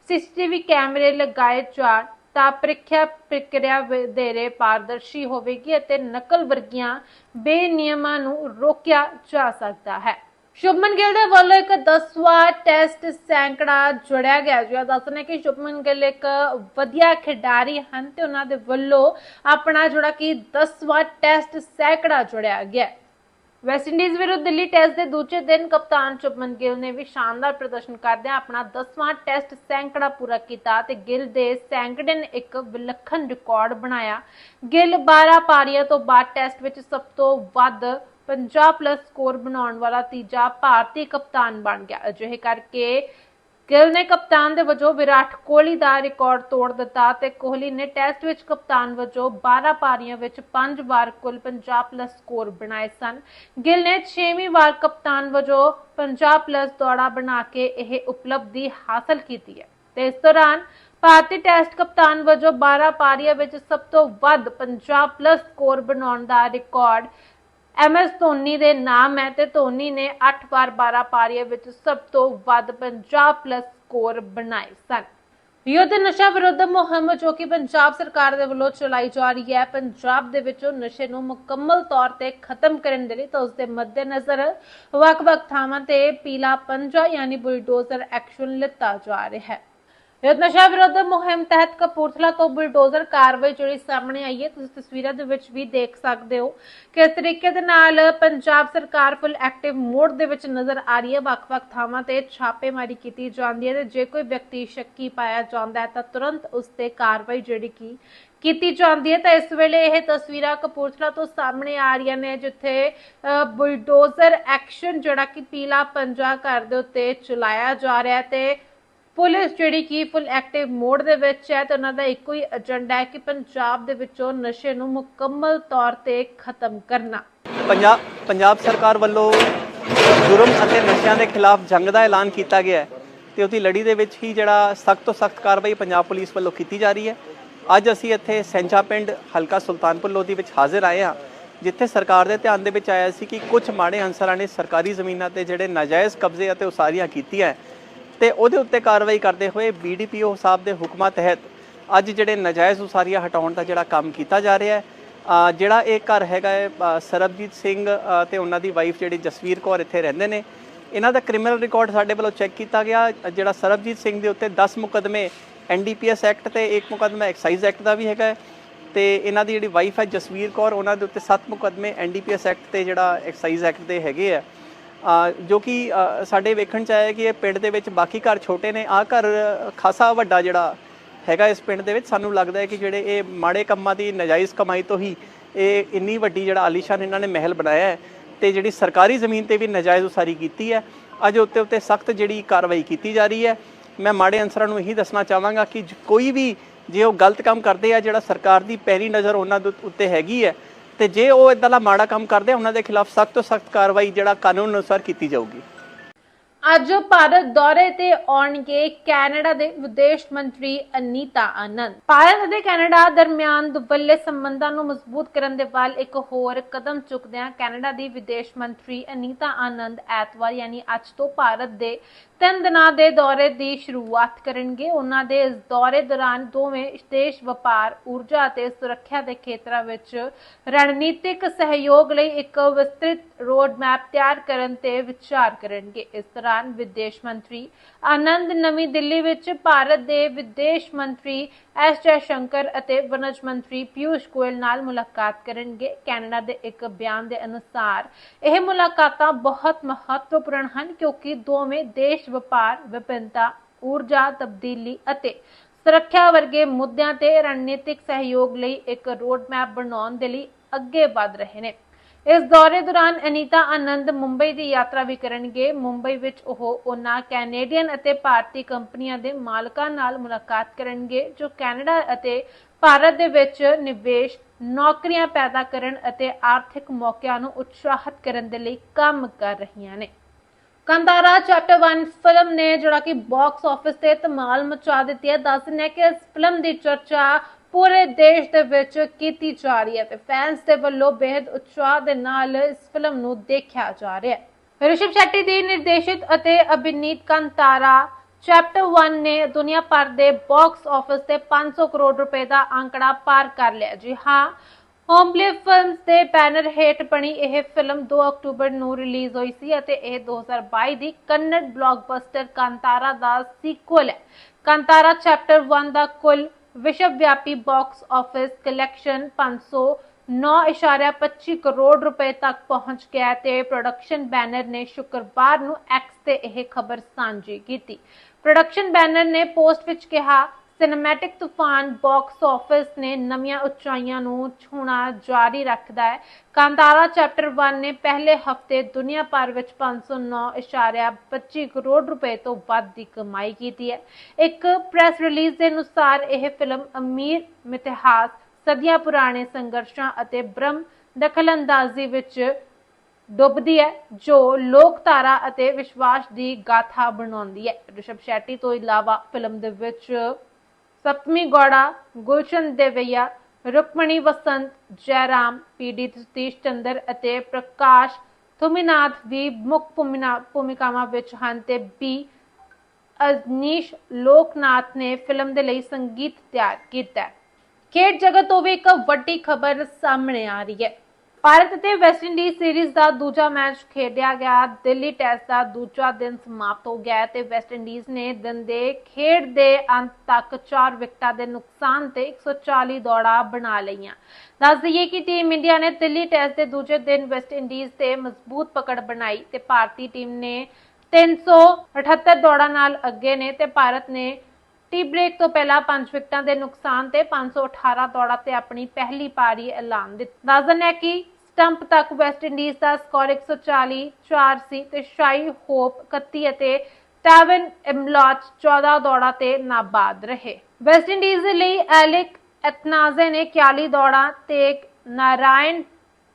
ਸੀਸੀਟੀਵੀ ਕੈਮਰੇ ਲਗਾਏ ਜਾਣ ਤਾਂ ਪ੍ਰੀਖਿਆ ਪ੍ਰਕਿਰਿਆ ਵਧੇਰੇ ਪਾਰਦਰਸ਼ੀ ਹੋਵੇਗੀ ਅਤੇ ਨਕਲ ਵਰਗੀਆਂ ਬੇਨਿਯਮਾਂ ਨੂੰ ਰੋਕਿਆ ਜਾ ਸਕਦਾ ਹੈ। ਸ਼ੁਭਮਨ ਗਿੱਲ ਦੇ ਵੱਲੋਂ ਇੱਕ 10ਵਾਂ ਟੈਸਟ ਸੈਂਕੜਾ ਜੁੜਿਆ ਗਿਆ, ਜੀ ਦੱਸਣਾ ਕਿ ਸ਼ੁਭਮਨ ਗਿੱਲ ਇੱਕ ਵਧੀਆ ਖਿਡਾਰੀ ਹਨ ਤੇ ਉਹਨਾਂ ਦੇ ਵੱਲੋਂ ਆਪਣਾ ਜਿਹੜਾ ਕਿ 10ਵਾਂ ਟੈਸਟ ਸੈਂਕੜਾ ਜੁੜਿਆ ਗਿਆ। ਵੈਸਟ ਇੰਡੀਜ਼ ਵਿਰੁੱਧ ਦਿੱਲੀ ਟੈਸਟ ਦੇ ਦੂਜੇ ਦਿਨ ਕਪਤਾਨ ਸ਼ੁਭਮਨ ਗਿੱਲ ਨੇ ਵੀ ਸ਼ਾਨਦਾਰ ਪ੍ਰਦਰਸ਼ਨ ਕਰਦਿਆਂ ਆਪਣਾ 10ਵਾਂ ਟੈਸਟ ਸੈਂਕੜਾ ਪੂਰਾ ਕੀਤਾ ਤੇ ਗਿੱਲ ਦੇ ਸੈਂਕੜੇ ਨੇ ਇੱਕ ਵਿਲੱਖਣ ਰਿਕਾਰਡ ਬਣਾਇਆ। ਗਿੱਲ 12 ਪਾਰੀਆਂ ਤੋਂ ਬਾਅਦ ਟੈਸਟ ਵਿੱਚ ਸਭ ਤੋਂ ਵੱਧ 50 ਪਲੱਸ ਸਕੋਰ ਬਣਾਉਣ ਵਾਲਾ ਤੀਜਾ ਭਾਰਤੀ ਕਪਤਾਨ ਬਣ ਗਿਆ। ਅਜਿਹੇ ਕਰਕੇ ਗਿੱਲ ਨੇ ਕਪਤਾਨ ਦੇ ਵਜੋਂ ਵਿਰਾਟ ਕੋਹਲੀ ਦਾ ਰਿਕਾਰਡ ਤੋੜ ਦਿੱਤਾ ਤੇ ਕੋਹਲੀ ਨੇ ਟੈਸਟ ਵਿੱਚ ਕਪਤਾਨ ਵਜੋਂ 12 ਪਾਰੀਆਂ ਵਿੱਚ 5 ਵਾਰ ਕੁੱਲ 50 ਪਲੱਸ ਸਕੋਰ ਬਣਾਏ ਸਨ। ਗਿੱਲ ਨੇ 6ਵੀਂ ਵਾਰ ਕਪਤਾਨ ਵਜੋਂ 50 ਪਲੱਸ ਦੌੜਾ ਬਣਾ ਕੇ ਇਹ ਉਪਲਬਧੀ ਹਾਸਲ ਕੀਤੀ ਹੈ। ਤੇ ਇਸ ਦੌਰਾਨ ਭਾਰਤੀ ਟੈਸਟ ਕਪਤਾਨ ਵਜੋਂ 12 ਪਾਰੀਆਂ ਵਿੱਚ ਸਭ ਤੋਂ ਵੱਧ 50 ਪਲੱਸ ਸਕੋਰ ਬਣਾਉਣ ਦਾ ਰਿਕਾਰਡ ਐਮਐਸ ਧੋਨੀ ਦੇ ਨਾਮ ਹੈ ਤੇ ਧੋਨੀ ਨੇ 8 ਵਾਰ 12 ਪਾਰੀਆਂ ਵਿੱਚ ਸਭ ਤੋਂ ਵੱਧ 50 ਪਲੱਸ ਸਕੋਰ ਬਣਾਏ ਸਨ। ਯੁੱਧ ਨਸ਼ਾ ਵਿਰੁੱਧ ਮੁਹਿੰਮ ਜੋ ਕਿ ਪੰਜਾਬ ਸਰਕਾਰ ਦੇ ਵੱਲੋਂ ਚਲਾਈ ਜਾ ਰਹੀ ਹੈ, ਪੰਜਾਬ ਦੇ ਵਿੱਚੋਂ ਨਸ਼ੇ ਨੂੰ ਮੁਕੰਮਲ ਤੌਰ ਤੇ ਖਤਮ ਕਰਨ ਦੇ ਲਈ ਤਾਂ ਉਸ ਦੇ ਮੱਦੇਨਜ਼ਰ ਵੱਖ-ਵੱਖ ਥਾਵਾਂ ਤੇ ਪੀਲਾ ਪੰਜਾ, ਯਾਨੀ ਬੁਲਡੋਜ਼ਰ ਐਕਸ਼ਨ ਲਿੱਤਾ ਜਾ ਰਿਹਾ ਹੈ। ਯੁੱਧ ਨਸ਼ਾ ਵਿਰੁੱਧ ਮੁਹਿੰਮ ਤਹਿਤ ਕਪੂਰਥਲਾ ਤੋਂ ਬੁਲਡੋਜ਼ਰ ਕਾਰਵਾਈ ਜਿਹੜੀ ਸਾਹਮਣੇ ਆਈ ਹੈ, ਤੁਸੀਂ ਤਸਵੀਰਾਂ ਦੇ ਵਿੱਚ ਵੀ ਦੇਖ ਸਕਦੇ ਹੋ ਕਿਸ ਤਰੀਕੇ ਦੇ ਨਾਲ ਪੰਜਾਬ ਸਰਕਾਰ ਫੁੱਲ ਐਕਟਿਵ ਮੋਡ ਦੇ ਵਿੱਚ ਨਜ਼ਰ ਆ ਰਹੀ ਹੈ। ਵੱਖ-ਵੱਖ ਥਾਵਾਂ ਤੇ ਛਾਪੇਮਾਰੀ ਕੀਤੀ ਜਾਂਦੀ ਹੈ ਤੇ ਜੇ ਕੋਈ ਵਿਅਕਤੀ ਸ਼ੱਕੀ ਪਾਇਆ ਜਾਂਦਾ ਹੈ ਤਾਂ ਤੁਰੰਤ ਉਸ ਤੇ ਕਾਰਵਾਈ ਜਿਹੜੀ ਕੀ ਕੀਤੀ ਜਾਂਦੀ ਹੈ। ਤਾਂ ਇਸ ਵੇਲੇ ਇਹ ਤਸਵੀਰਾਂ ਕਪੂਰਥਲਾ ਤੋਂ ਸਾਹਮਣੇ ਆ ਰਹੀਆਂ ਨੇ, ਜਿੱਥੇ ਬੁਲਡੋਜ਼ਰ ਐਕਸ਼ਨ ਜਿਹੜਾ ਕਿ ਪੀਲਾ ਪੰਜਾ ਘਰ ਦੇ ਉੱਤੇ ਚਲਾਇਆ ਜਾ ਰਿਹਾ ਤੇ ਪੁਲਿਸ ਜਿਹੜੀ ਕਿ ਫੁੱਲ ਐਕਟਿਵ ਮੋਡ ਦੇ ਵਿੱਚ ਹੈ ਤੇ ਉਹਨਾਂ ਦਾ ਇੱਕੋ ਹੀ ਏਜੰਡਾ ਹੈ ਕਿ ਪੰਜਾਬ ਦੇ ਵਿੱਚੋਂ ਨਸ਼ੇ ਨੂੰ ਮੁਕੰਮਲ ਤੌਰ ਤੇ ਖਤਮ ਕਰਨਾ। ਪੰਜਾਬ ਪੰਜਾਬ ਸਰਕਾਰ ਵੱਲੋਂ ਜੁਰਮ ਅਤੇ ਨਸ਼ਿਆਂ ਦੇ ਖਿਲਾਫ ਜੰਗ ਦਾ ਐਲਾਨ ਕੀਤਾ ਗਿਆ ਹੈ ਤੇ ਉਹਦੀ ਲੜੀ ਦੇ ਵਿੱਚ ਹੀ ਜਿਹੜਾ ਸਖਤ ਤੋਂ ਸਖਤ ਕਾਰਵਾਈ ਪੰਜਾਬ ਪੁਲਿਸ ਵੱਲੋਂ ਕੀਤੀ ਜਾ ਰਹੀ ਹੈ। ਅੱਜ ਅਸੀਂ ਇੱਥੇ ਸੈਂਚਾ ਪਿੰਡ ਹਲਕਾ ਸੁਲਤਾਨਪੁਰ ਲੋਧੀ ਵਿੱਚ ਹਾਜ਼ਰ ਆਏ ਹਾਂ, ਜਿੱਥੇ ਸਰਕਾਰ ਦੇ ਧਿਆਨ ਦੇ ਵਿੱਚ ਆਇਆ ਸੀ ਕਿ ਕੁਝ ਮਾੜੇ ਅਨਸਰਾਂ ਨੇ ਸਰਕਾਰੀ ਜ਼ਮੀਨਾਂ ਤੇ ਜਿਹੜੇ ਨਾਜਾਇਜ਼ ਕਬਜ਼ੇ ਅਤੇ ਉਸਾਰੀਆਂ ਕੀਤੀਆਂ ਹੈ ਤੇ ਉਹਦੇ ਉੱਤੇ ਕਾਰਵਾਈ ਕਰਦੇ ਹੋਏ ਬੀਡੀਪੀਓ ਸਾਹਿਬ ਦੇ ਹੁਕਮਾਂ ਤਹਿਤ ਅੱਜ ਜਿਹੜੇ ਨਾਜਾਇਜ਼ ਉਸਾਰੀਆਂ ਹਟਾਉਣ ਦਾ ਜਿਹੜਾ ਕੰਮ ਕੀਤਾ ਜਾ ਰਿਹਾ ਹੈ ਜਿਹੜਾ ਇਹ ਘਰ ਹੈਗਾ ਹੈ ਸਰਬਜੀਤ ਸਿੰਘ ਅ, ਤੇ ਉਹਨਾਂ ਦੀ ਵਾਈਫ ਜਿਹੜੀ ਜਸਵੀਰ ਕੌਰ ਇੱਥੇ ਰਹਿੰਦੇ ਨੇ। ਇਹਨਾਂ ਦਾ ਕ੍ਰਿਮੀਨਲ ਰਿਕਾਰਡ ਸਾਡੇ ਵੱਲੋਂ ਚੈੱਕ ਕੀਤਾ ਗਿਆ ਜਿਹੜਾ ਸਰਬਜੀਤ ਸਿੰਘ ਦੇ ਉੱਤੇ 10 ਮੁਕਦਮੇ ਐਨਡੀਪੀਐਸ ਐਕਟ ਤੇ ਇੱਕ ਮੁਕਦਮਾ ਐਕਸਾਈਜ਼ ਐਕਟ ਦਾ ਵੀ ਹੈਗਾ ਹੈ ਤੇ ਇਹਨਾਂ ਦੀ ਜਿਹੜੀ ਵਾਈਫ ਹੈ ਜਸਵੀਰ ਕੌਰ ਉਹਨਾਂ ਦੇ ਉੱਤੇ 7 ਮੁਕਦਮੇ ਐਨਡੀਪੀਐਸ ਐਕਟ ਤੇ ਜਿਹੜਾ ਐਕਸਾਈਜ਼ ਐਕਟ ਦੇ ਹੈਗੇ ਆ। ਜੋ ਕਿ ਸਾਡੇ ਵੇਖਣ ਚ ਆਇਆ ਕਿ ਇਹ ਪਿੰਡ ਦੇ ਵਿੱਚ ਬਾਕੀ ਘਰ ਛੋਟੇ ਨੇ। ਆ ਘਰ ਖਾਸਾ ਵੱਡਾ ਜਿਹੜਾ ਹੈਗਾ ਇਸ ਪਿੰਡ ਦੇ ਵਿੱਚ, ਸਾਨੂੰ ਲੱਗਦਾ ਹੈ ਕਿ ਜਿਹੜੇ ਇਹ ਮਾੜੇ ਕੰਮਾਂ ਦੀ ਨਜਾਇਜ਼ ਕਮਾਈ ਤੋਂ ਹੀ ਇਹ ਇੰਨੀ ਵੱਡੀ ਜਿਹੜਾ ਆਲੀਸ਼ਾਨ ਇਹਨਾਂ ਨੇ ਮਹਿਲ ਬਣਾਇਆ ਹੈ ਤੇ ਜਿਹੜੀ ਸਰਕਾਰੀ ਜ਼ਮੀਨ ਤੇ ਵੀ ਨਜਾਇਜ਼ ਉਸਾਰੀ ਕੀਤੀ ਹੈ। ਅੱਜ ਉੱਤੇ ਉੱਤੇ ਸਖਤ ਜਿਹੜੀ ਕਾਰਵਾਈ ਕੀਤੀ ਜਾ ਰਹੀ ਹੈ। ਮੈਂ ਮਾੜੇ ਅਨਸਰਾਂ ਨੂੰ ਇਹੀ ਦੱਸਣਾ ਚਾਹਾਂਗਾ ਕਿ ਜ- ਕੋਈ ਵੀ ਜੇ ਉਹ ਗਲਤ ਕੰਮ ਕਰਦੇ ਆ, ਜਿਹੜਾ ਸਰਕਾਰ ਦੀ ਪੈਰੀ ਨਜ਼ਰ ਉਹਨਾਂ ਦੇ ਉੱਤੇ ਹੈਗੀ ਹੈ ਤੇ ਜੇ ਉਹ ਇਦਾਂ ਦਾ ਮਾੜਾ ਕੰਮ ਕਰਦੇ ਉਹਨਾਂ ਦੇ ਖਿਲਾਫ ਸਖਤ ਤੋਂ ਸਖਤ ਕਾਰਵਾਈ ਜਿਹੜਾ ਕਾਨੂੰਨ ਅਨੁਸਾਰ ਕੀਤੀ ਜਾਊਗੀ। ਅੱਜ ਭਾਰਤ ਦੌਰੇ ਤੇ ਆਉਣਗੇ ਕੈਨੇਡਾ ਦੇ ਵਿਦੇਸ਼ ਮੰਤਰੀ ਅਨੀਤਾ ਆਨੰਦ। ਭਾਰਤ ਅਤੇ ਕੈਨੇਡਾ ਦਰਮਿਆਨ ਦੁਵੱਲੇ ਸੰਬੰਧਾਂ ਨੂੰ ਮਜ਼ਬੂਤ ਕਰਨ ਦੇ ਵੱਲ ਇੱਕ ਹੋਰ ਕਦਮ ਚੁੱਕਦਿਆਂ ਕੈਨੇਡਾ ਦੀ ਵਿਦੇਸ਼ ਮੰਤਰੀ ਅਨੀਤਾ ਆਨੰਦ ਐਤਵਾਰ, ਯਾਨੀ ਅੱਜ ਤੋਂ ਭਾਰਤ ਦੇ ਤਿੰਨ ਦਿਨਾਂ ਦੇ ਦੌਰੇ ਦੀ ਸ਼ੁਰੂਆਤ ਕਰਨਗੇ। ਉਹਨਾਂ ਦੇ ਇਸ ਦੌਰੇ ਦੌਰਾਨ ਦੋਵੇਂ ਦੇਸ਼ ਵਪਾਰ, ਊਰਜਾ ਅਤੇ ਸੁਰੱਖਿਆ ਦੇ ਖੇਤਰਾਂ ਵਿੱਚ ਰਣਨੀਤਿਕ ਸਹਿਯੋਗ ਲਈ ਇੱਕ ਵਿਸਤ੍ਰਿਤ ਰੋਡ ਮੈਪ ਤਿਆਰ ਕਰਨ ਤੇ ਵਿਚਾਰ ਕਰਨਗੇ। ਇਸ ਦੌਰਾਨ ਵਿਦੇਸ਼ ਮੰਤਰੀ ਆਨੰਦ ਨਵੀਂ ਦਿੱਲੀ ਵਿੱਚ ਭਾਰਤ ਦੇ ਵਿਦੇਸ਼ ਮੰਤਰੀ ਐਸ ਜੈ ਸ਼ੰਕਰ ਅਤੇ ਵਣਜ ਮੰਤਰੀ ਪਿਊਸ਼ ਗੋਇਲ ਨਾਲ ਮੁਲਾਕਾਤ ਕਰਨਗੇ। ਕੈਨੇਡਾ ਦੇ ਇੱਕ ਬਿਆਨ ਦੇ ਅਨੁਸਾਰ ਇਹ ਮੁਲਾਕਾਤਾਂ ਬਹੁਤ ਮਹੱਤਵਪੂਰਨ ਹਨ ਕਿਉਂਕਿ ਦੋਵੇਂ ਦੇਸ਼ ਵਪਾਰ, ਵਿਭਿੰਨਤਾ, ਊਰਜਾ, ਤਬਦੀਲੀ ਅਤੇ ਸੁਰੱਖਿਆ ਵਰਗੇ ਮੁੱਦਿਆਂ ਤੇ ਰਣਨੀਤਿਕ ਸਹਿਯੋਗ ਲਈ ਇੱਕ ਰੋਡ ਮੈਪ ਬਣਾਉਣ ਦੇ ਲਈ ਅੱਗੇ ਵਧ ਰਹੇ ਨੇ। ਇਸ ਦੌਰੇ ਦੌਰਾਨ ਅਨੀਤਾ ਆਨੰਦ ਮੁੰਬਈ ਦੀ ਯਾਤਰਾ ਵੀ ਕਰਨਗੇ। ਮੁੰਬਈ ਵਿੱਚ ਉਹ ਉਹਨਾਂ ਕੈਨੇਡੀਅਨ ਅਤੇ ਭਾਰਤੀ ਕੰਪਨੀਆਂ ਦੇ ਮਾਲਕਾਂ ਨਾਲ ਮੁਲਾਕਾਤ ਕਰਨਗੇ, ਜੋ ਕੈਨੇਡਾ ਅਤੇ ਭਾਰਤ ਦੇ ਵਿੱਚ ਨਿਵੇਸ਼, ਨੌਕਰੀਆਂ ਪੈਦਾ ਕਰਨ ਅਤੇ ਆਰਥਿਕ ਮੌਕਿਆਂ ਨੂੰ ਉਤਸ਼ਾਹਿਤ ਕਰਨ ਦੇ ਲਈ ਕੰਮ ਕਰ ਰਹੀਆਂ ਨੇ। ਕੰਦਾਰਾ ਚੈਪਟਰ 1 ਫਿਲਮ ਨੇ ਜਿਹੜਾ ਕਿ ਬਾਕਸ ਆਫਿਸ ਤੇ ਧਮਾਲ ਮਚਾ ਦਿੱਤੀ ਹੈ। ਦੱਸ ਦਿੰਦੇ ਕਿ ਇਸ ਫਿਲਮ ਦੀ ਚਰਚਾ ਪੂਰੇ ਦੇਸ਼ ਦੇ ਵਿੱਚ ਕੀਤੀ ਜਾ ਰਹੀ ਹੈ ਤੇ ਫੈਨਸ ਦੇ ਵੱਲੋਂ ਬੇहद ਉਤਸ਼ਾਹ ਦੇ ਨਾਲ ਇਸ ਫਿਲਮ ਨੂੰ ਦੇਖਿਆ ਜਾ ਰਿਹਾ ਹੈ। ਰਿਸ਼ਭ ਸ਼ੈੱਟੀ ਦੀ ਨਿਰਦੇਸ਼ਿਤ ਅਤੇ ਅਭਿਨੀਤ ਕੰਤਾਰਾ ਚੈਪਟਰ 1 ਨੇ ਦੁਨੀਆ ਭਰ ਦੇ ਬਾਕਸ ਆਫਿਸ ਤੇ 500 ਕਰੋੜ ਰੁਪਏ ਦਾ ਅੰਕੜਾ ਪਾਰ ਕਰ ਲਿਆ। ਜੀ ਹਾਂ ਹੋਮਲੇ ਫਿਲਮਸ ਦੇ ਬੈਨਰ ਹੇਠ ਬਣੀ ਇਹ ਫਿਲਮ 2 ਅਕਤੂਬਰ ਨੂੰ ਰਿਲੀਜ਼ ਹੋਈ ਸੀ ਅਤੇ ਇਹ 2022 ਦੀ ਕੰਨੜ ਬਲੌਕਬਸਟਰ ਕਾਂਤਾਰਾ ਦਾ ਸੀਕੁਅਲ ਹੈ। ਕਾਂਤਾਰਾ ਚੈਪਟਰ 1 ਦਾ ਕੁੱਲ ਵਿਸ਼ਵ ਵਿਆਪੀ ਬਾਕਸ ਆਫਿਸ ਕਲੈਕਸ਼ਨ 509.25 ਕਰੋੜ ਰੁਪਏ ਤੱਕ ਪਹੁੰਚ ਗਿਆ ਤੇ ਪ੍ਰੋਡਕਸ਼ਨ ਬੈਨਰ ਨੇ ਸ਼ੁੱਕਰਵਾਰ ਨੂੰ ਐਕਸ ਤੇ ਇਹ ਖਬਰ ਸਾਂਝੀ ਕੀਤੀ। ਪ੍ਰੋਡਕਸ਼ਨ ਬੈਨਰ ਨੇ ਪੋਸਟ ਵਿੱਚ ਕਿਹਾ ਸਿਨੇਮੈਟਿਕ ਤੂਫਾਨ ਬਾਕਸ ਆਫਿਸ ਨੇ ਨਵੀਆਂ ਉਚਾਈਆਂ ਨੂੰ ਛੂਣਾ ਜਾਰੀ ਰੱਖਦਾ ਹੈ। ਕਾਂਤਾਰਾ ਚੈਪਟਰ 1 ਨੇ ਪਹਿਲੇ ਹਫ਼ਤੇ ਦੁਨੀਆ ਭਰ ਵਿੱਚ 509.25 ਕਰੋੜ ਰੁਪਏ ਤੋਂ ਵੱਧ ਦੀ ਕਮਾਈ ਕੀਤੀ ਹੈ। ਇੱਕ ਪ੍ਰੈਸ ਰਿਲੀਜ਼ ਦੇ ਅਨੁਸਾਰ ਇਹ ਫਿਲਮ ਅਮੀਰ, ਮਿਥਿਹਾਸ, ਸਦੀਆਂ ਪੁਰਾਣੇ ਸੰਘਰਸ਼ਾਂ ਅਤੇ ਬ੍ਰਹਮ ਦਖਲਅੰਦਾਜ਼ੀ ਵਿੱਚ ਡੁੱਬਦੀ ਹੈ, ਜੋ ਲੋਕਧਾਰਾ ਅਤੇ ਵਿਸ਼ਵਾਸ ਦੀ ਗਾਥਾ ਬਣਾਉਂਦੀ ਹੈ। ਰਿਸ਼ਭ ਸ਼ੈਟੀ ਤੋਂ ਇਲਾਵਾ ਫਿਲਮ ਦੇ ਵਿੱਚ ਸਪਤਮੀ ਗੌੜਾ, ਗੁਲਸ਼ਨ ਦੇਵਈਆ, ਰੁਕਮਣੀ ਵਸੰਤ, ਜੈਰਾਮ ਪੀਡੀ ਸਤੀਸ਼ ਚੰਦਰ ਅਤੇ ਪ੍ਰਕਾਸ਼ ਥੁਮਿਨਾਥ ਵੀ ਮੁੱਖ ਭੂਮਿਨਾ- ਭੂਮਿਕਾਵਾਂ ਵਿੱਚ ਹਨ ਤੇ ਬੀ ਅਜਨੀਸ਼ ਲੋਕਨਾਥ ਨੇ ਫਿਲਮ ਦੇ ਲਈ ਸੰਗੀਤ ਤਿਆਰ ਕੀਤਾ। ਖੇਡ ਜਗਤ ਤੋਂ ਵੀ ਇੱਕ ਵੱਡੀ ਖਬਰ ਸਾਹਮਣੇ ਆ ਰਹੀ ਹੈ। ਭਾਰਤ ਅਤੇ ਵੈਸਟਇੰਡੀਜ਼ ਸੀਰੀਜ਼ ਦਾ ਦੂਜਾ ਮੈਚ ਖੇਡਿਆ ਗਿਆ। ਦਿੱਲੀ ਟੈਸਟ ਦਾ ਦੂਜਾ ਦਿਨ ਸਮਾਪਤ ਹੋ ਗਿਆ ਹੈ ਤੇ ਵੈਸਟਇੰਡੀਜ਼ ਨੇ ਦਿਨ ਦੇ ਖੇਡ ਦੇ ਅੰਤ ਤੱਕ 4 ਵਿਕਟਾਂ ਦੇ ਨੁਕਸਾਨ ਤੇ 140 ਦੌੜਾਂ ਬਣਾ ਲਈਆਂ। ਦੱਸ ਦਈਏ ਕਿ ਟੀਮ ਇੰਡੀਆ ਨੇ ਦਿੱਲੀ ਟੈਸਟ ਦੇ ਦੂਜੇ ਦਿਨ ਵੈਸਟਇੰਡੀਜ਼ ਤੇ ਮਜ਼ਬੂਤ ਪਕੜ ਬਣਾਈ ਤੇ ਭਾਰਤੀ ਟੀਮ ਨੇ 378 ਦੌੜਾਂ ਨਾਲ ਅੱਗੇ ਨੇ ਤੇ ਭਾਰਤ ਨੇ ਟੀ ਬ੍ਰੇਕ ਤੋਂ ਪਹਿਲਾਂ 5 ਵਿਕਟਾਂ ਦੇ ਨੁਕਸਾਨ ਤੇ 518 ਦੌੜਾਂ ਤੇ ਆਪਣੀ ਪਹਿਲੀ ਪਾਰੀ ਐਲਾਨ ਦਿੱਤੀ। ਦੱਸ ਦਿੰਦੇ ਕਿ ਸਟੰਪ ਤੱਕ ਵੈਸਟ ਇੰਡੀਜ਼ ਦਾ ਸਕੋਰ 140 4 ਸੀ ਤੇ ਸ਼ਾਈ ਹੋਪ 31 ਅਤੇ ਟੈਵਨ ਇਮਲੌਚ 14 ਦੌੜਾਂ ਤੇ ਨਾਬਾਦ ਰਹੇ। ਵੈਸਟ ਇੰਡੀਜ਼ ਦੇ ਲਈ ਐਲਿਕ ਐਤਨਾਜ਼ੇ ਨੇ 41 ਦੌੜਾਂ ਤੇ ਨਾਰਾਇਣ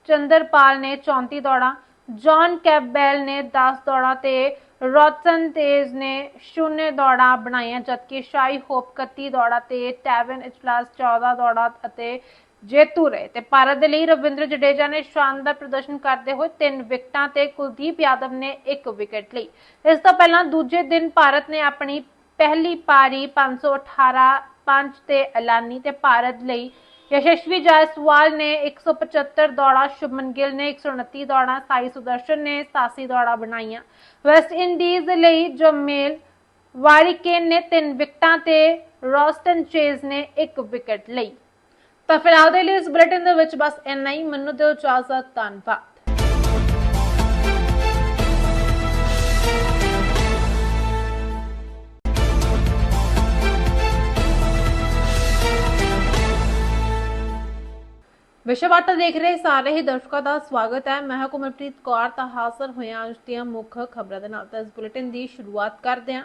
ਚੰਦਰਪਾਲ ਨੇ 34 ਦੌੜਾਂ, ਜੌਨ ਕੈਬੈਲ ਨੇ 10 ਦੌੜਾਂ ਤੇ ਰੋਟਨ ਤੇਜ਼ ਨੇ ਸ਼ੂਨਯ ਦੌੜਾਂ ਬਣਾਈਆਂ, ਜਦਕਿ ਸ਼ਾਈ ਹੋਪ 31 ਦੌੜਾਂ ਤੇ ਟੈਵਨ ਇਜਲਾਸ 14 ਦੌੜਾਂ ਅਤੇ ਜੇਤੂ ਰਹੇ ਤੇ ਭਾਰਤ ਦੇ ਲਈ ਰਵਿੰਦਰ ਜਡੇਜਾ ਨੇ ਸ਼ਾਨਦਾਰ ਪ੍ਰਦਰਸ਼ਨ ਕਰਦੇ ਹੋਏ ਤਿੰਨ ਵਿਕਟਾਂ ਤੇ ਕੁਲਦੀਪ ਯਾਦਵ ਨੇ ਇੱਕ ਵਿਕਟ ਲਈ। ਇਸ ਤੋਂ ਪਹਿਲਾਂ ਦੂਜੇ ਦਿਨ ਭਾਰਤ ਨੇ ਆਪਣੀ ਪਹਿਲੀ ਪਾਰੀ 518 ਪੰਜ ਤੇ ਐਲਾਨੀ ਤੇ ਭਾਰਤ ਲਈ ਯਸ਼ਸਵੀ ਜਾਇਸਵਾਲ ਨੇ 175 ਦੌੜਾਂ, ਸ਼ੁਭਮਨ ਗਿੱਲ ਨੇ 129 ਦੌੜਾਂ, ਸਾਈ ਸੁਦਰਸ਼ਨ ਨੇ 87 ਦੌੜਾਂ ਬਣਾਈਆਂ। ਵੈਸਟ ਇੰਡੀਜ਼ ਦੇ ਲਈ ਜਮੇਲ ਵਾਰਿਕੇਨ ਨੇ ਤਿੰਨ ਵਿਕਟਾਂ ਤੇ ਰੋਸਟਨ ਚੇਜ਼ ਨੇ 1 ਵਿਕਟ ਲਈ। ਤਾਂ ਫਿਲਹਾਲ ਦੇ ਲਈ ਇਸ ਬੁਲੇਟਿਨ ਦੇ ਵਿੱਚ ਬਸ ਇੰਨਾ ਹੀ। ਮੈਨੂੰ ਦਿਓ ਇਜਾਜ਼ਤ, ਧੰਨਵਾਦ। ਵਿਸ਼ਵ ਵਾਰਤਾ ਦੇਖ ਰਹੇ ਸਾਰੇ ਹੀ ਦਰਸ਼ਕਾਂ ਦਾ ਸਵਾਗਤ ਹੈ। ਮੈਂ ਹਾਂ ਕੌਰ, ਤਾਂ ਹਾਜ਼ਰ ਹੋਇਆ ਅੱਜ ਦੀਆਂ ਮੁੱਖ ਖਬਰਾਂ ਦੇ ਨਾਲ। ਤਾਂ ਇਸ ਬੁਲੇਟਿਨ ਦੀ ਸ਼ੁਰੂਆਤ ਕਰਦੇ ਹਾਂ।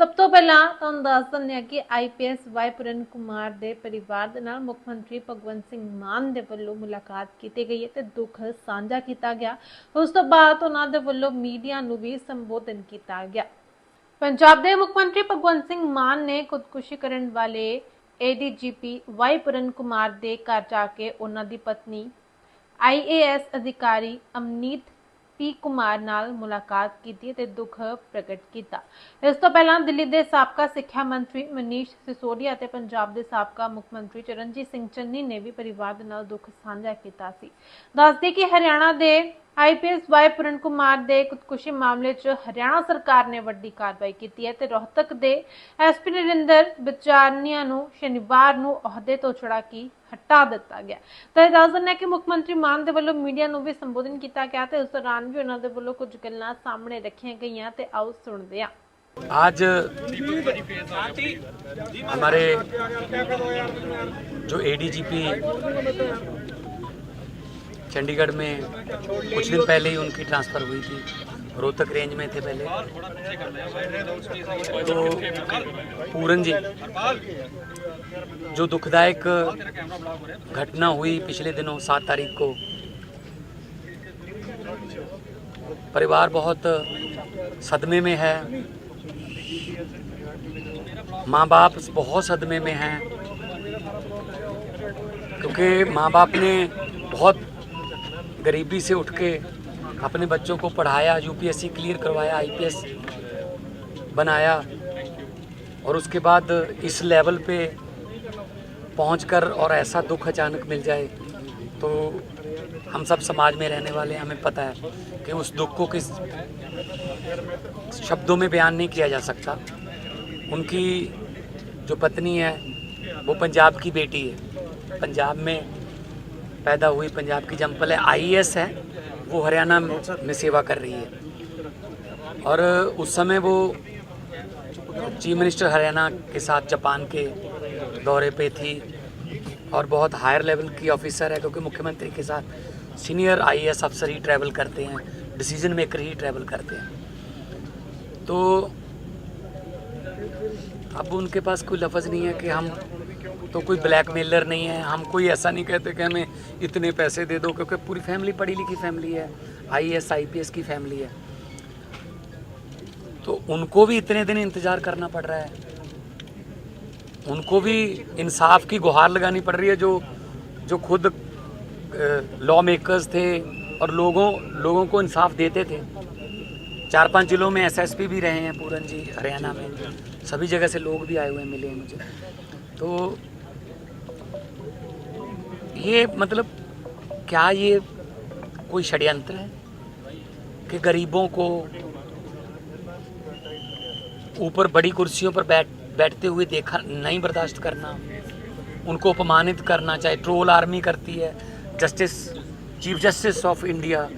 ਸਭ ਤੋਂ ਪਹਿਲਾਂ ਤੁਹਾਨੂੰ ਦੱਸ ਦਿੰਦੇ ਹਾਂ ਕਿ ਆਈਪੀਐਸ ਵਾਈ ਪੁਰਨ ਕੁਮਾਰ ਦੇ ਪਰਿਵਾਰ ਦੇ ਨਾਲ ਮੁੱਖ ਮੰਤਰੀ ਭਗਵੰਤ ਸਿੰਘ ਮਾਨ ਦੇ ਵੱਲੋਂ ਮੁਲਾਕਾਤ ਕੀਤੀ ਗਈ ਤੇ ਦੁੱਖ ਸਾਂਝਾ ਕੀਤਾ ਗਿਆ। ਉਸ ਤੋਂ ਬਾਅਦ ਉਹਨਾਂ ਦੇ ਵੱਲੋਂ ਮੀਡੀਆ ਨੂੰ ਵੀ ਸੰਬੋਧਨ ਕੀਤਾ ਗਿਆ। ਪੰਜਾਬ ਦੇ ਮੁੱਖ ਮੰਤਰੀ ਭਗਵੰਤ ਸਿੰਘ ਮਾਨ ਨੇ ਖੁਦਕੁਸ਼ੀ ਕਰਨ ਵਾਲੇ ਏਡੀਜੀਪੀ ਵਾਈ ਪੁਰਨ ਕੁਮਾਰ ਦੇ ਘਰ ਜਾ ਕੇ ਉਹਨਾਂ ਦੀ ਪਤਨੀ ਆਈਏਐਸ ਅਧਿਕਾਰੀ ਅਮਨੀਤ ਪੀ ਕੁਮਾਰ ਨਾਲ ਮੁਲਾਕਾਤ ਕੀਤੀ ਤੇ ਦੁੱਖ ਪ੍ਰਗਟ ਕੀਤਾ। ਇਸ ਤੋਂ ਪਹਿਲਾਂ ਦਿੱਲੀ ਦੇ ਸਾਬਕਾ ਸਿੱਖਿਆ ਮੰਤਰੀ ਮਨੀਸ਼ ਸਿਸੋਦੀਆ ਅਤੇ ਪੰਜਾਬ ਦੇ ਸਾਬਕਾ ਮੁੱਖ ਮੰਤਰੀ ਚਰਨਜੀਤ ਸਿੰਘ ਚੰਨੀ ਨੇ ਵੀ ਪਰਿਵਾਰ ਦੇ ਨਾਲ ਦੁੱਖ ਸਾਂਝਾ ਕੀਤਾ ਸੀ। ਦੱਸਦੇ ਕਿ ਹਰਿਆਣਾ ਦੇ ਆਈਪੀਐਸ ਵਾਈ ਪੁਰਨ ਕੁਮਾਰ ਦੇ ਖੁਦਕੁਸ਼ੀ ਮਾਮਲੇ 'ਚ ਹਰਿਆਣਾ ਸਰਕਾਰ ਨੇ ਵੱਡੀ ਕਾਰਵਾਈ ਕੀਤੀ ਹੈ ਤੇ ਰੋਹਤਕ ਦੇ ਐਸਪੀ ਨਰਿੰਦਰ ਵਿਚਾਰਨੀਆ ਨੂੰ ਸ਼ਨੀਵਾਰ ਨੂੰ ਅਹੁਦੇ ਤੋਂ ਛੁਡਾ ਕੇ ਹਟਾ ਦਿੱਤਾ ਗਿਆ ਤਾਂ ਇਹ ਦੱਸ ਦਿੰਦੇ ਹਾਂ ਕਿ ਮੁੱਖ ਮੰਤਰੀ ਮਾਨ ਦੇ ਵੱਲੋਂ ਮੀਡੀਆ ਨੂੰ ਵੀ ਸੰਬੋਧਨ ਕੀਤਾ ਗਿਆ ਤੇ ਉਸ ਦੌਰਾਨ ਵੀ ਉਹਨਾਂ ਦੇ ਵੱਲੋਂ ਕੁਝ ਗੱਲਾਂ ਸਾਹਮਣੇ ਰੱਖੀਆਂ ਗਈਆਂ ਤੇ ਆਓ ਸੁਣਦੇ ਹਾਂ आज हमारे जो एडीजीपी चंडीगढ़ में कुछ दिन पहले ही उनकी ट्रांसफ़र हुई थी रोहतक रेंज में थे पहले। तो पूरन जी, जो दुखदायक घटना हुई पिछले दिनों, सात तारीख को, परिवार बहुत सदमे में है। माँ बाप बहुत सदमे में हैं, क्योंकि माँ बाप ने बहुत गरीबी से उठ के अपने बच्चों को पढ़ाया यूपीएससी क्लियर करवाया आईपीएस बनाया और उसके बाद इस लेवल पे पहुंचकर और ऐसा दुख अचानक मिल जाए तो हम सब समाज में रहने वाले हमें पता है कि उस दुख को किस शब्दों में बयान नहीं किया जा सकता। उनकी जो पत्नी है, वो पंजाब की बेटी है। पंजाब में पैदा हुई, पंजाब की जंपल है। आईएएस है। वो हरियाणा में सेवा कर रही है। और उस समय वो चीफ मिनिस्टर हरियाणा के साथ जापान के दौरे पे थी और बहुत हायर लेवल की ऑफिसर है क्योंकि मुख्यमंत्री के साथ सीनियर आईएएस अफसर ही ट्रैवल करते हैं डिसीज़न मेकर ही ट्रैवल करते हैं। तो अब उनके पास कोई लफज नहीं है कि हम तो कोई ब्लैकमेलर नहीं है। हम कोई ऐसा नहीं कहते कि हमें इतने पैसे दे दो, क्योंकि पूरी फैमिली, पढ़ी लिखी फैमिली है। आईएएस आईपीएस की फैमिली है। तो उनको भी इतने दिन इंतज़ार करना पड़ रहा है। उनको भी इंसाफ की गुहार लगानी पड़ रही है, जो जो खुद लॉ मेकर्स थे और लोगों लोगों को इंसाफ देते थे। चार पाँच जिलों में एसएसपी भी रहे हैं, पूरन जी, हरियाणा में। सभी जगह से लोग भी आए हुए मिले हैं मुझे। तो ये मतलब क्या ये कोई षड्यंत्र है कि गरीबों को ऊपर बड़ी कुर्सियों पर बैठ, बैठते हुए देखा, नहीं बर्दाश्त करना, उनको अपमानित करना, चाहे ट्रोल आर्मी करती है, justice, chief justice of India,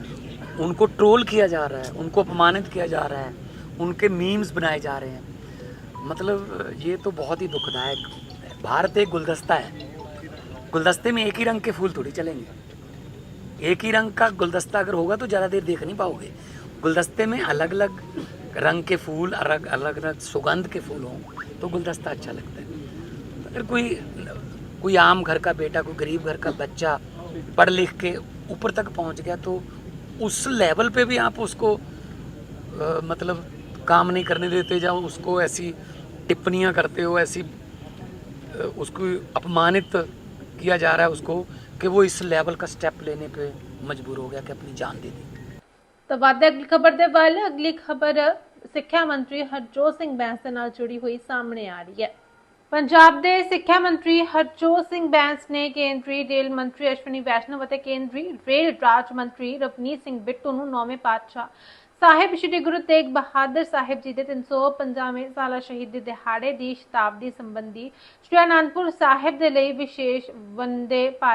उनको ट्रोल किया जा रहा है, उनको अपमानित किया जा रहा है, उनके मीम्स बनाए जा रहे हैं मतलब ये तो बहुत ही दुखदायक। भारत एक गुलदस्ता है गुलदस्ते में एक ही रंग के फूल थोड़ी चलेंगे। एक ही रंग का गुलदस्ता अगर होगा तो ज़्यादा देर देख नहीं पाओगे। गुलदस्ते में अलग अलग रंग के फूल अलग अलग अलग सुगंध के फूल हों तो गुलदस्ता अच्छा लगता है। अगर कोई कोई आम घर का बेटा कोई गरीब घर का बच्चा पढ़ लिख के ऊपर तक पहुँच गया तो उस लेवल पे भी आप उसको अ, मतलब काम नहीं करने देते या उसको ऐसी टिप्पणियाँ करते हो ऐसी उसको अपमानित किया जा रहा है उसको कि वो इस लेवल का स्टेप लेने पे मजबूर हो गया कि अपनी जान दे दी ਤਾਂ ਵਾਦੇ ਅਗਲੀ ਖਬਰ ਦੇ ਵੱਲ ਅਗਲੀ ਖਬਰ ਸਿੱਖਿਆ ਮੰਤਰੀ ਹਰਜੋਤ ਸਿੰਘ ਬੈਂਸ ਦੇ ਨਾਲ ਜੁੜੀ ਹੋਈ ਸਾਹਮਣੇ ਆ ਰਹੀ ਹੈ ਪੰਜਾਬ ਦੇ ਸਿੱਖਿਆ ਮੰਤਰੀ ਹਰਜੋਤ ਸਿੰਘ ਬੈਂਸ ਨੇ ਕੇਂਦਰੀ ਰੇਲ ਮੰਤਰੀ ਅਸ਼ਵਨੀ ਵੈਸ਼ਨਵ ਅਤੇ ਕੇਂਦਰੀ ਰੇਲ ਰਾਜ ਮੰਤਰੀ ਰਵਨੀਤ ਸਿੰਘ ਬਿੱਟੂ ਨੂੰ ਨੌਵੇਂ ਪਾਤਸ਼ਾਹ ਸਾਹਿਬ, ਸ੍ਰੀ ਗੁਰੂ ਤੇਗ ਬਹਾਦਰ ਸਾਹਿਬ ਜੀ ਦੇ 350ਵੇਂ ਸਾਲਾ ਸ਼ਹੀਦੀ ਦਿਹਾੜੇ ਦੀ ਸ਼ਤਾਬਦੀ ਸੰਬੰਧੀ ਸ਼੍ਰੀ ਅਨੰਦਪੁਰ ਸਾਹਿਬ ਦੇ ਲਈ ਵਿਸ਼ੇਸ਼ ਵੰਦੇ ਭਾਰਤ